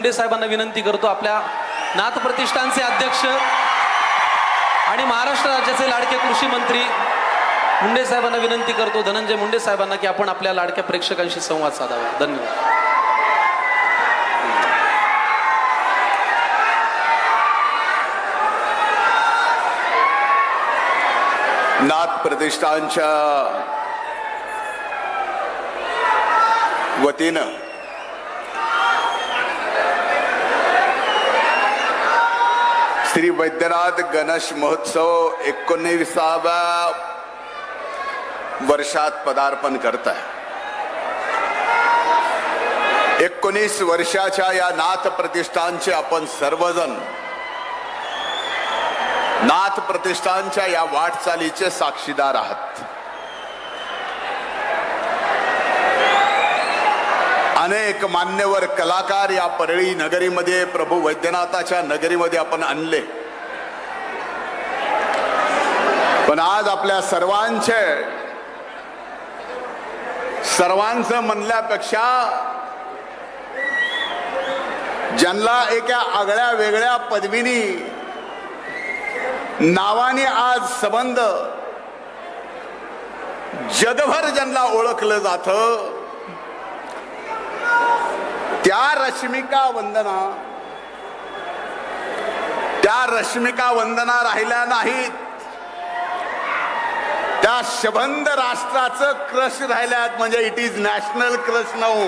मुंडे साहेबांना विनंती करतो आपल्या नाथ प्रतिष्ठानचे अध्यक्ष आणि महाराष्ट्र राज्याचे लाडके कृषी मंत्री मुंडे साहेबांना विनंती करतो धनंजय मुंडे साहेबांना की आपण आपल्या लाडक्या प्रेक्षकांशी संवाद साधावा. धन्यवाद. नाथ प्रतिष्ठानच्या वतीनं श्री वैद्यनाथ गणेश महोत्सव एकोणीसाव्या वर्षात पदार्पण करत आहे एकोणीस वर्षाच्या या नाथ प्रतिष्ठानचे आपण सर्वजण नाथ प्रतिष्ठानच्या या वाटचालीचे साक्षीदार आहात. अनेक मान्यवर कलाकार या परळी नगरीमध्ये प्रभू वैद्यनाथाच्या नगरीमध्ये आपण आणले. पण आज आपल्या सर्वांचे सर्वांचं म्हणल्यापेक्षा ज्यांना एका आगळ्या वेगळ्या पदवीनी नावाने आज संबंध जगभर ज्यांना ओळखलं जातं त्या रश्मिका वंदना. त्या रश्मिका वंदना राहिल्या नाहीत. त्या शबंद राष्ट्राचं क्रश राहिल्यात म्हणजे it is national crush now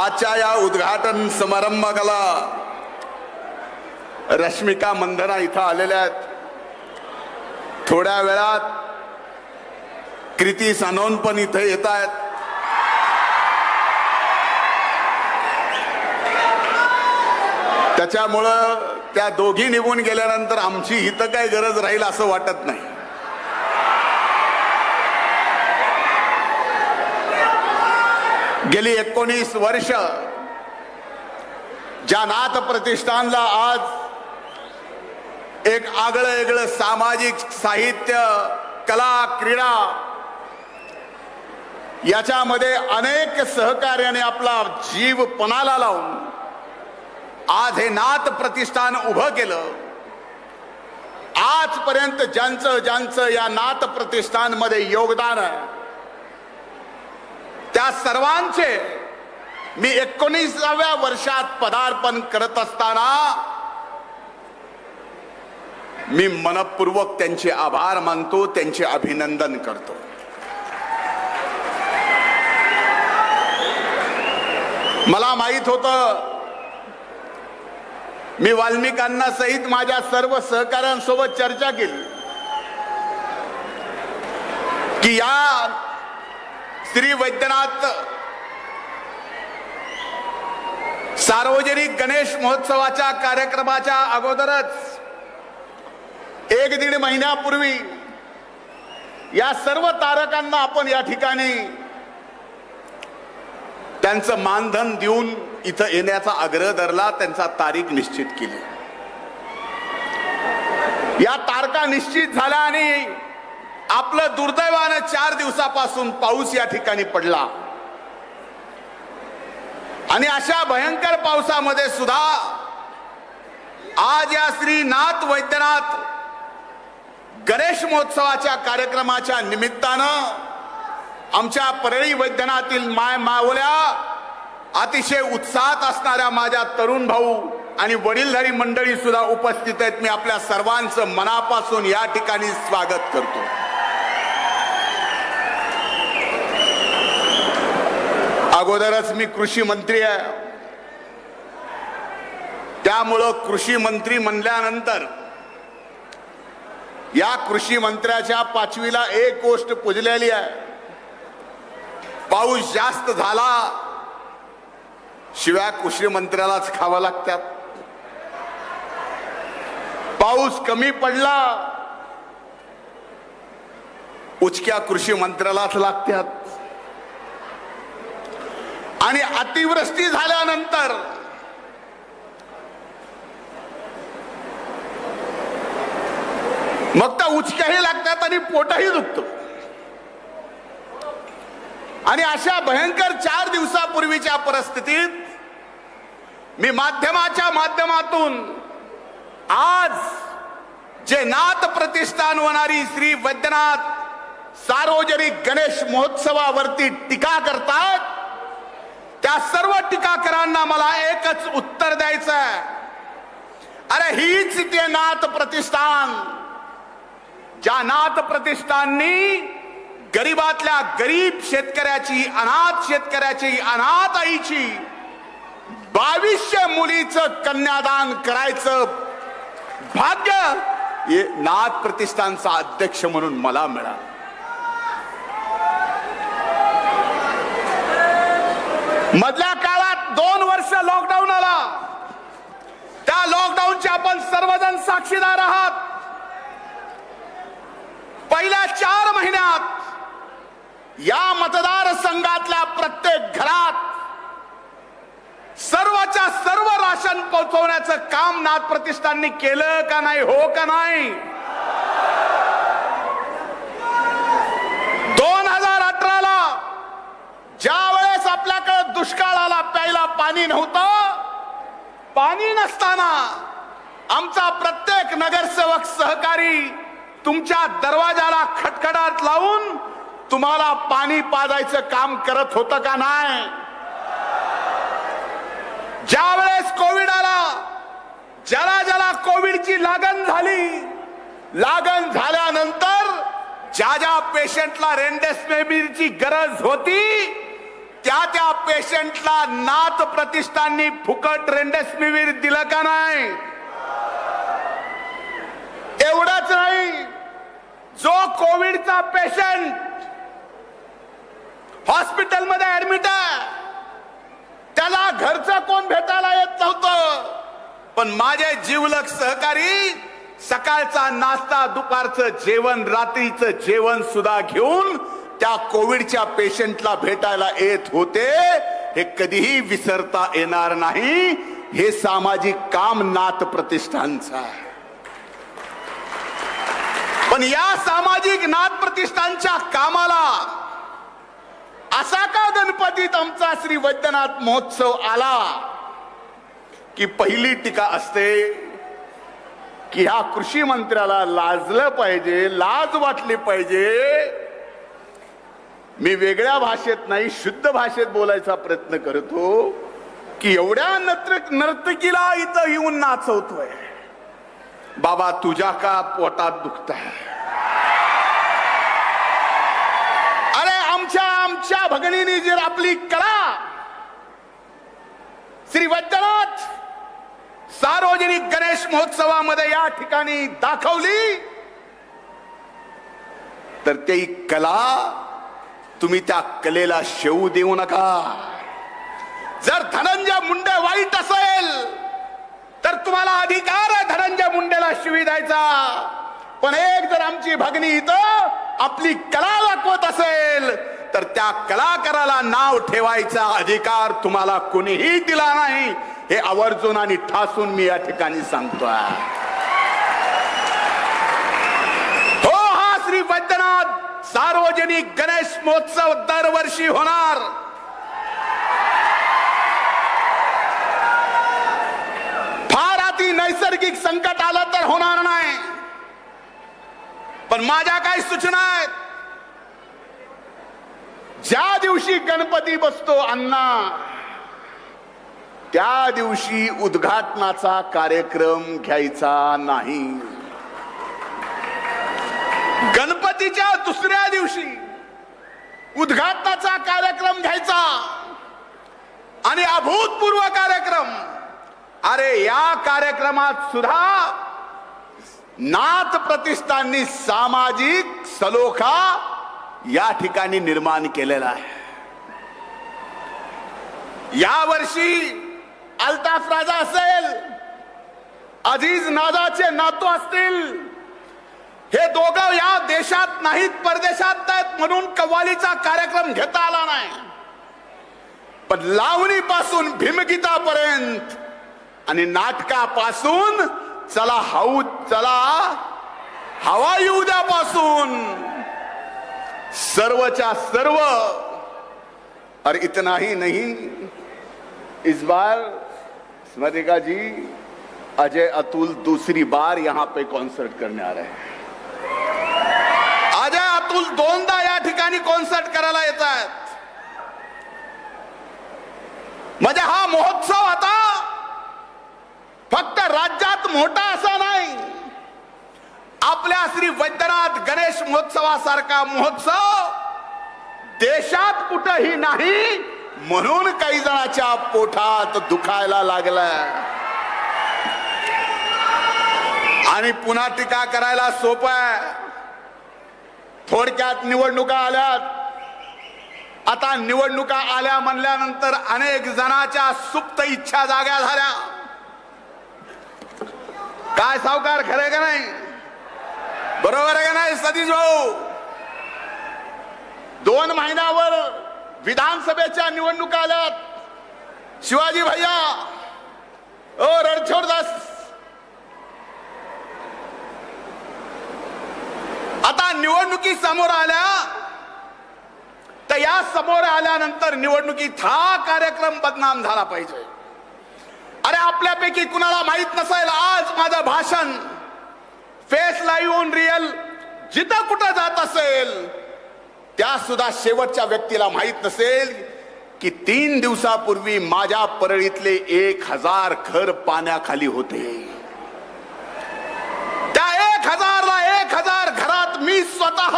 आजच्या या उद्घाटन समारंभाला रश्मिका मंदना इथं आलेल्या आहेत. थोड्या वेळात कृती सानोन पण इथं येत आहेत त्याच्यामुळं त्या दोघी निघून गेल्यानंतर आमची इथं काय गरज राहील असं वाटत नाही. गेली एकोणीस वर्ष ज्या नाथ प्रतिष्ठानला आज एक आगळं वेगळं सामाजिक साहित्य कला क्रीडा याच्यामध्ये अनेक सहकार्याने आपला जीव पणाला लावून आज हे नाथ प्रतिष्ठान उभं केलं. आजपर्यंत ज्यांचं ज्यांचं या नाथ प्रतिष्ठानमध्ये योगदान आहे त्या सर्वांचे मी एकोणीसाव्या वर्षात पदार्पण करत असताना मी मनपूर्वक त्यांचे आभार मानतो त्यांचे अभिनंदन करतो. मला माहीत होत मी वाल्मिकांना सहित माझ्या सर्व सहकाऱ्यांसोबत चर्चा केली. की या श्री वैद्यनाथ सार्वजनिक गणेश महोत्सवाच्या कार्यक्रमाच्या अगोदरच एक दीड महिन्यापूर्वी या सर्व तारकांना आपण या ठिकाणी त्यांचं मानधन देऊन इथं येण्याचा आग्रह धरला त्यांचा तारीख निश्चित केली. या तारखा निश्चित झाल्या आणि आपलं दुर्दैवानं चार दिवसापासून पाऊस या ठिकाणी पडला. आणि अशा भयंकर पावसामध्ये सुद्धा आज या श्री नाथ वैद्यनाथ गणेश महोत्सवाच्या कार्यक्रमाच्या निमित्तानं आमच्या परळी वैद्यनातील माय मावल्या अतिशय उत्साहात असणाऱ्या माझ्या तरुण भाऊ आणि वडीलधारी मंडळी सुद्धा उपस्थित आहेत. मी आपल्या सर्वांचं मनापासून या ठिकाणी स्वागत करतो. अगोदरच मी कृषी मंत्री आहे. त्यामुळं कृषी मंत्री म्हणल्यानंतर या कृषी मंत्र्याच्या पाचवीला एक गोष्ट पुजलेली आहे. पाऊस जास्त झाला शिव्या कृषी मंत्र्यालाच खावा लागतात. पाऊस कमी पडला उचक्या कृषी मंत्र्यालाच लागतात. आणि अतिवृष्टी झाल्यानंतर मग त्या उचक्याही लागतात आणि पोटही दुखतो. आणि अशा भयंकर चार दिवसापूर्वीच्या परिस्थितीत मी माध्यमाच्या माध्यमातून आज जे नाथ प्रतिष्ठान होणारी श्री वैद्यनाथ सार्वजनिक गणेश महोत्सवावरती टीका करतात त्या सर्व टीकाकरांना मला एकच उत्तर द्यायचं आहे. अरे हीच ते नाथ प्रतिष्ठान ज्या नाथ प्रतिष्ठाननी गरीबातल्या गरीब शेतकऱ्याची अनाथ शेतकऱ्याची अनाथ आईची बावीसशे मुलीचं कन्यादान करायचं भाग्य हे नाथ प्रतिष्ठानचा अध्यक्ष म्हणून मला मिळालं. मधल्या काळात दोन वर्ष लॉकडाऊन आला. त्या लॉकडाऊनचे आपण सर्वजण साक्षीदार आहात. पहिल्या चार महिन्यात या मतदारसंघातल्या प्रत्येक घरात सर्वच्या सर्व राशन पोहोचवण्याचं काम नाथ प्रतिष्ठाननी केलं का नाही हो का नाही? दोन हजार अठराला ज्या वेळेस आपल्याकडे दुष्काळ आला प्यायला पाणी नव्हतं पाणी नसताना आमचा प्रत्येक नगरसेवक सहकारी तुमच्या दरवाजाला खटखडाट लावून तुम्हाला पाणी पाजायचं काम करत होतं का नाही? ज्या वेळेस कोविड आला ज्याला ज्याला कोविडची लागण झाली लागण झाल्यानंतर ज्या ज्या पेशंटला रेमडेसिवीरची गरज होती त्या त्या पेशंटला नाथ प्रतिष्ठाननी फुकट रेमडेसिवीर दिलं का नाही? एवढंच नाही. जो कोविडचा पेशंट हॉस्पिटलमध्ये ऍडमिट आहे. त्याला घरचं कोण भेटायला येत नव्हतं. पण माझे जीवलक सहकारी सकाळचा नाश्ता दुपारचं जेवण रात्रीचं जेवण सुद्धा घेऊन त्या कोविडच्या पेशंटला भेटायला येत होते. हे कधीही विसरता येणार नाही. हे सामाजिक काम नाथ प्रतिष्ठानचं आहे. पण या सामाजिक नाथ प्रतिष्ठानच्या कामाला असा का गणपतीत आमचा श्री वैद्यनाथ महोत्सव आला? की पहिली टीका असते की ह्या कृषी मंत्र्याला लाजलं पाहिजे लाज वाटली पाहिजे. मी वेगळ्या भाषेत नाही शुद्ध भाषेत बोलायचा प्रयत्न करतो की एवढ्या नत्र नर्तकीला इथं येऊन नाचवतोय. बाबा तुझ्या का पोटात दुखत आहे आमच्या भगणीने जर आपली कला श्री वैद्यनाथ सार्वजनिक गणेश महोत्सवामध्ये या ठिकाणी दाखवली तर ते कला तुम्ही त्या कलेला शेवू देऊ नका. जर धनंजय मुंडे वाईट असेल तर तुम्हाला अधिकार आहे धनंजय मुंडेला शिवी द्यायचा. पण एक जर आमची भगणी इथं आपली कला दाखवत असेल तर त्या कलाकाराला नाव ठेवायचा अधिकार तुम्हाला कुणीही दिला नाही. हे आवर्जून आणि ठासून मी या ठिकाणी सांगतोय. हो हा श्री वैद्यनाथ सार्वजनिक गणेश महोत्सव दरवर्षी होणार. फार अति नैसर्गिक संकट आलं तर होणार नाही. पण माझ्या काही सूचना आहेत. ज्या दिवशी गणपती बसतो अण्णा त्या दिवशी उद्घाटनाचा कार्यक्रम घ्यायचा नाही. गणपतीच्या दुसऱ्या दिवशी उद्घाटनाचा कार्यक्रम घ्यायचा आणि अभूतपूर्व कार्यक्रम अरे या कार्यक्रमात सुद्धा नाथ प्रतिष्ठाननी सामाजिक सलोखा या ठिकाणी निर्माण केलेला आहे. या वर्षी अल्ताफ राजा असेल अजीज नादाचे नातू असतील हे दोघं या देशात नाहीत परदेशात आहेत म्हणून कव्वालीचा कार्यक्रम घेता आला नाही. पण लावणीपासून भीमगीतापर्यंत आणि नाटकापासून चला हाऊ चला हवा येऊ द्यापासून सर्वच्या सर्व. और इतना ही नहीं। इस बार स्मृतिका जी अजय अतुल दूसरी बार यहां पे कॉन्सर्ट करने आ रहे हैं। अजय अतुल दोनदा या ठिकाणी कॉन्सर्ट करायला येत आहेत म्हणजे हा महोत्सव आता फक्त राज्यात मोठा असा नाही। आपल्या श्री वैद्यनाथ गणेश महोत्सवासारखा महोत्सव देशात कुठंही नाही म्हणून काही जणाच्या पोटात दुखायला लागला आणि पुन्हा टीका करायला सोपं आहे. थोडक्यात निवडणुका आल्यात. आता निवडणुका आल्या म्हणल्यानंतर अनेक जणाच्या सुप्त इच्छा जाग्या झाल्या. काय सावकार खरे का नाही? बरोबर आहे का नाही सतीश भाऊ? दोन महिन्यावर विधानसभेच्या निवडणुका आल्यात. शिवाजी भैया ओ रणछोडदास आता निवडणुकी समोर आल्या. तर या समोर आल्यानंतर निवडणुकीत हा कार्यक्रम बदनाम झाला पाहिजे. अरे आपल्यापैकी कुणाला माहीत नसेल आज माझं भाषण फेस लाईव्ह ऑन रिअल जिथं कुठं जात असेल त्या सुद्धा शेवटच्या व्यक्तीला माहीत नसेल की तीन दिवसापूर्वी माझ्या परळीतले एक हजार घर पाण्याखाली होते. त्या एक हजारला एक हजार घरात मी स्वतः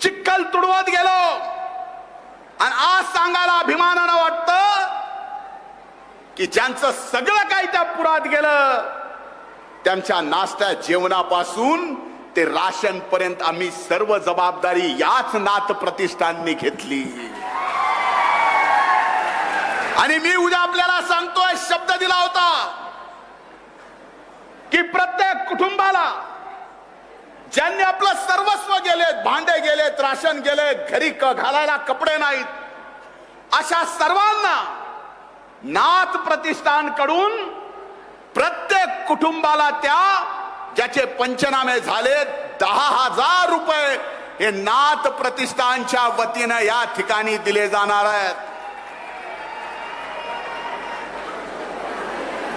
चिखल तुडवत गेलो. आणि आज सांगायला अभिमानानं वाटतं की ज्यांचं सगळं काही त्या पुरात गेलं त्यांच्या नाश्त्या जेवणापासून ते राशन पर्यंत आम्ही सर्व जबाबदारी याच नाथ प्रतिष्ठाननी घेतली. आणि मी उद्या आपल्याला सांगतोय शब्द दिला होता की प्रत्येक कुटुंबाला ज्यांनी आपलं सर्वस्व गेलेत भांडे गेलेत राशन गेलेत घरी घालायला कपडे नाहीत अशा सर्वांना नाथ प्रतिष्ठानकडून प्रत्येक कुटुंबाला त्या ज्याचे पंचनामे झाले दहा हजार रुपये हे नाथ प्रतिष्ठानच्या वतीनं या ठिकाणी दिले जाणार आहेत.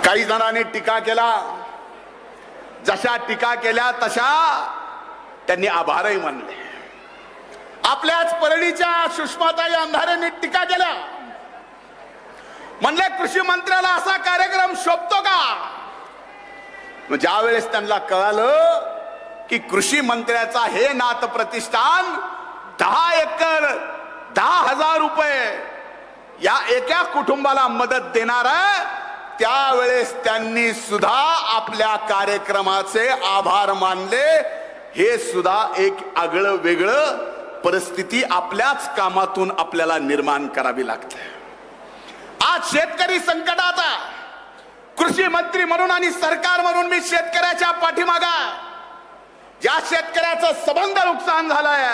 काही जणांनी टीका केला. जशा टीका केल्या तशा त्यांनी आभारही मानले. आपल्याच परळीच्या सुषमाताई अंधारेंनी टीका केल्या. म्हणले कृषी मंत्र्याला असा कार्यक्रम शोभतो का? मग ज्या वेळेस त्यांना कळालं की कृषी मंत्र्याचा हे नात प्रतिष्ठान दहा एकर दहा हजार रुपये या एका कुटुंबाला मदत देणार आहे त्यावेळेस त्यांनी सुद्धा आपल्या कार्यक्रमाचे आभार मानले. हे सुद्धा एक आगळं वेगळं परिस्थिती आपल्याच कामातून आपल्याला निर्माण करावी लागते. आज शेतकरी संकटात कृषी मंत्री म्हणून आणि सरकार म्हणून मी शेतकऱ्याच्या पाठीमागा. ज्या शेतकऱ्याचं सबंध नुकसान झालंय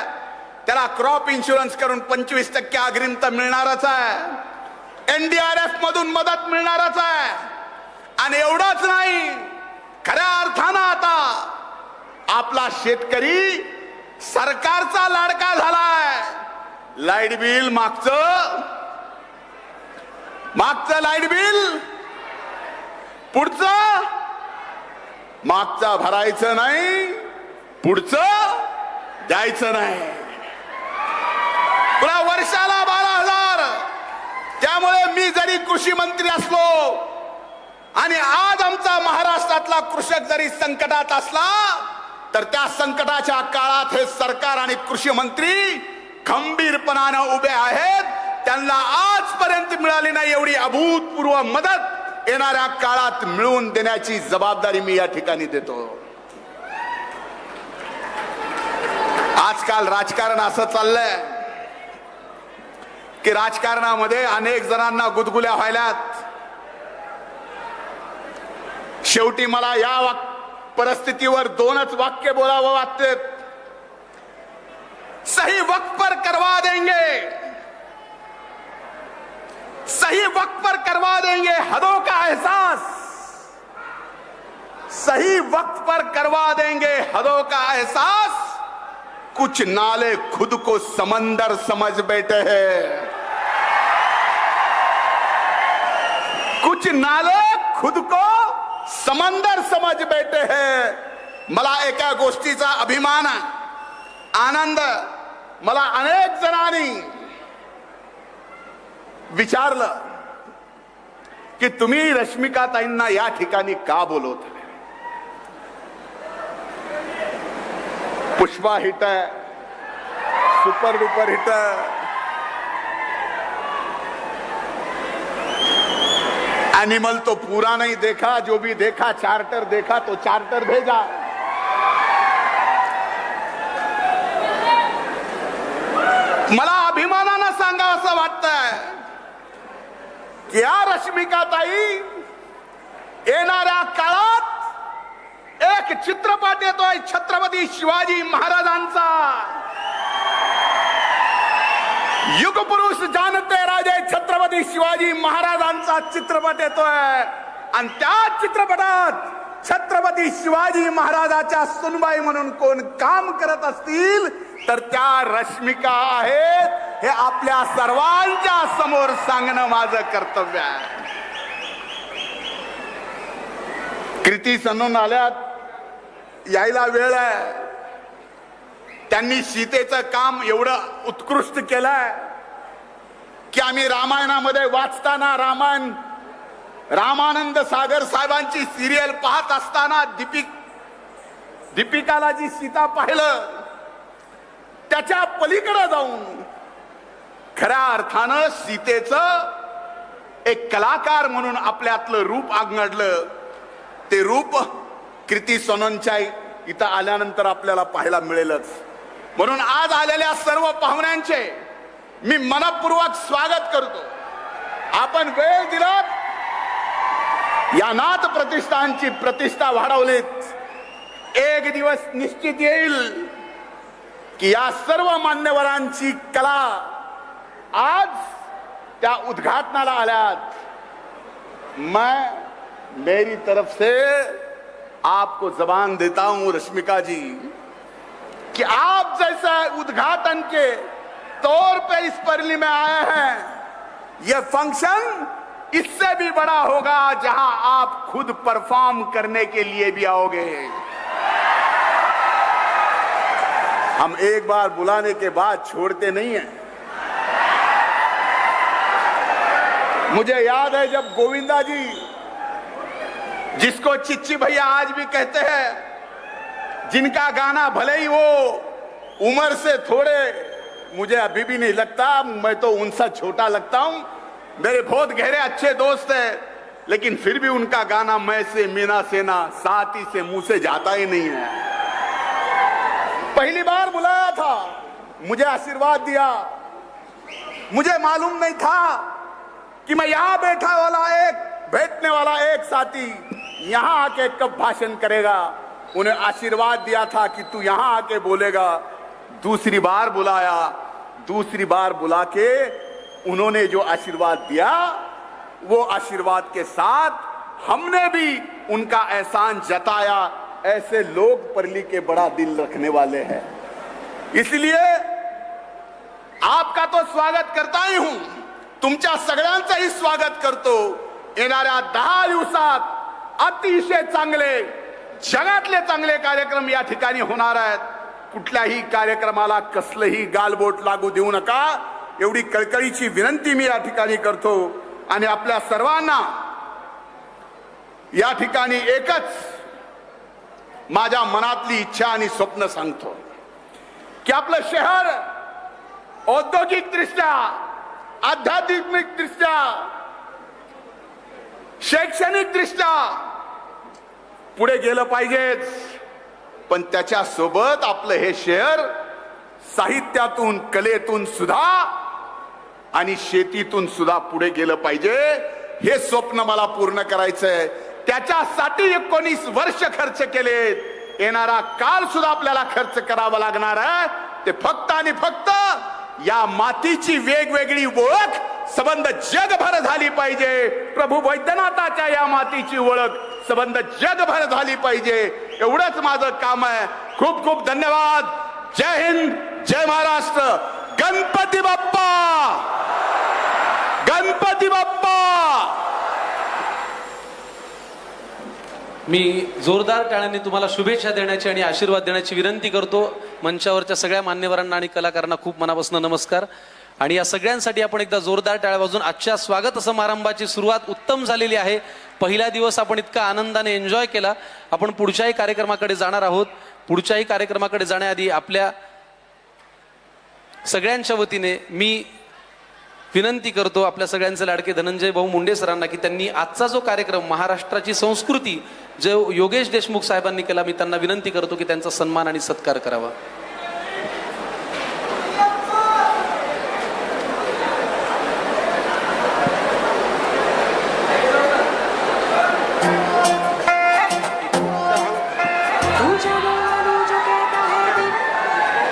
त्याला क्रॉप इन्शुरन्स करून पंचवीस टक्के अग्रिमता मिळणारच आहे. एनडीआरएफ मधून मदत मिळणारच आहे. आणि एवढंच नाही खऱ्या अर्थानं आता आपला शेतकरी सरकारचा लाडका झालाय. लाइट बिल मागचं मागचं लाइट बिल? पुढचं? मागचा भरायचं नाही पुढचं द्यायचं नाही. पुन्हा वर्षाला बारा हजार. त्यामुळे मी जरी कृषी मंत्री असलो आणि आज आमचा महाराष्ट्रातला कृषक जरी संकटात असला तर त्या संकटाच्या काळात हे सरकार आणि कृषी मंत्री खंबीरपणानं उभे आहेत. त्यांना आजपर्यंत मिळाली नाही एवढी अभूतपूर्व मदत येणाऱ्या काळात मिळवून देण्याची जबाबदारी मी या ठिकाणी देतो. आजकाल राजकारण असं चाललंय की राजकारणामध्ये अनेक जणांना गुदगुल्या व्हायल्यात. शेवटी मला या परिस्थितीवर दोनच वाक्य बोलावं वाटते सही वक्त पर करवा देंगे. सही वक्त पर करवा देंगे हदों का एहसास। सही वक्त पर करवा देंगे हदों का एहसास। कुछ नाले खुद को समंदर समझ बैठे हैं। कुछ नाले खुद को समंदर समझ बैठे हैं। मला गोष्ठी का अभिमान, आनंद, मला अनेक जनानी विचारलं की तुम्ही रश्मिकाताईंना या ठिकाणी का बोलवत? Pushpa hit super duper hit Animal तो पूरा नहीं देखा जो भी देखा चार्टर देखा तो चार्टर भेजा. मला अभिमानानं सांगा असं वाटतंय की या रश्मिका ताई येणाऱ्या काळात एक चित्रपट येतोय छत्रपती शिवाजी महाराजांचा. युगपुरुष जाणते राजे छत्रपती शिवाजी महाराजांचा चित्रपट येतोय. आणि त्या चित्रपटात छत्रपती शिवाजी महाराजाच्या सुनबाई म्हणून कोण काम करत असतील तर त्या रश्मिका आहेत. हे आपल्या सर्वांच्या समोर सांगणं माझं कर्तव्य आहे. कृती सणून आल्यात यायला वेळ आहे. त्यांनी सीतेचं काम एवढं उत्कृष्ट केलंय की आम्ही रामायणामध्ये वाचताना रामायण रामानंद सागर साहेबांची सिरियल पाहत असताना दीपिक दीपिकाला जी सीता पाहिलं त्याच्या पलीकडे जाऊन खऱ्या अर्थानं सीतेचं एक कलाकार म्हणून आपल्यातलं रूप आंगडलं ते रूप कृती सोननच्या इथं आल्यानंतर आपल्याला पाहायला मिळेलच. म्हणून आज आलेल्या सर्व पाहुण्यांचे मी मनपूर्वक स्वागत करतो. आपण वेळ दिलात? या नाथ प्रतिष्ठानची प्रतिष्ठा वाढवलीत. एक दिवस निश्चित येईल की या सर्व मान्यवरांची कला आज त्या उद्घाटनाला आल्यात, मैं मेरी तरफ़ से आपको जबान देता हूँ रश्मिका जी, कि आप जैसा उद्घाटन के तौर पे इस परली में आए हैं, यह फ़ंक्शन इससे भी बड़ा होगा जहाँ आप खुद परफॉर्म करने के लिए भी आओगे। हम एक बार बुलाने के बाद छोड़ते नहीं हैं। मुझे याद है जब गोविंदा जी, जिसको चिच्ची भैया आज भी कहते हैं, जिनका गाना भले ही वो उम्र से थोड़े, मुझे अभी भी नहीं लगता, मैं तो उनसे छोटा लगता हूँ। मेरे बहुत गहरे अच्छे दोस्त हैं, लेकिन फिर भी उनका गाना मैं से मीना सेना, साथ ही से मुँह से जाता ही नहीं है। पहली बार बुलाया था, मुझे आशीर्वाद दिया। मुझे मालूम नहीं था कि मैं यहाँ बैठा वाला एक, बैठने वाला एक साथी यहाँ आके कब भाषण करेगा? उन्हें आशीर्वाद दिया था कि तू यहाँ आके बोलेगा। दूसरी बार बुलाया, दूसरी बार बुला के उन्होंने जो आशीर्वाद दिया, वो आशीर्वाद के साथ हमने भी उनका एहसान जताया। ऐसे लोग परली के बड़ा दिल रखने वाले हैं। इसलिए आपका तो स्वागत करता ही हूँ। तुमच्या सगळ्यांचंही स्वागत करतो. येणाऱ्या दहा दिवसात अतिशय चांगले जगातले चांगले कार्यक्रम या ठिकाणी होणार आहेत. कुठल्याही कार्यक्रमाला कसलंही गालबोट लागू देऊ नका. एवढी कळकळीची विनंती मी या ठिकाणी करतो. आणि आपल्या सर्वांना या ठिकाणी एकच माझ्या मनातली इच्छा आणि स्वप्न सांगतो. की आपलं शहर औद्योगिकदृष्ट्या आध्यात्मिक दृष्ट्या शैक्षणिक दृष्ट्या पुढे गेलं पाहिजेच. पण त्याच्या सोबत आपलं हे शहर साहित्यातून कलेतून सुद्धा आणि शेतीतून सुद्धा पुढे गेलं पाहिजे. हे स्वप्न मला पूर्ण करायचंय. त्याच्यासाठी एकोणीस वर्ष खर्च केलेत. येणारा काल सुद्धा आपल्याला खर्च करावा लागणार आहे. ते फक्त आणि फक्त या मातीची वेगवेगळी ओळख संबंध जगभर झाली पाहिजे. प्रभू वैद्यनाथाच्या या मातीची ओळख संबंध जगभर झाली पाहिजे. एवढंच माझं काम आहे. खूप खूप धन्यवाद. जय हिंद जय महाराष्ट्र. गणपती बाप्पा! गणपती बाप्पा! मी जोरदार टाळ्यांनी तुम्हाला शुभेच्छा देण्याची आणि आशीर्वाद देण्याची विनंती करतो. मंचावरच्या सगळ्या मान्यवरांना आणि कलाकारांना खूप मनापासून नमस्कार. आणि या सगळ्यांसाठी आपण एकदा जोरदार टाळ्या वाजून आजच्या स्वागत समारंभाची सुरुवात उत्तम झालेली आहे. पहिला दिवस आपण इतका आनंदाने एन्जॉय केला. आपण पुढच्याही कार्यक्रमाकडे जाणार आहोत. पुढच्याही कार्यक्रमाकडे जाण्याआधी आपल्या सगळ्यांच्या वतीने मी विनंती करतो आपल्या सगळ्यांचे लाडके धनंजय भाऊ मुंडे सरांना की त्यांनी आजचा जो कार्यक्रम महाराष्ट्राची संस्कृती जो योगेश देशमुख साहेबांनी केला मी त्यांना विनंती करतो की त्यांचा सन्मान आणि सत्कार करावा.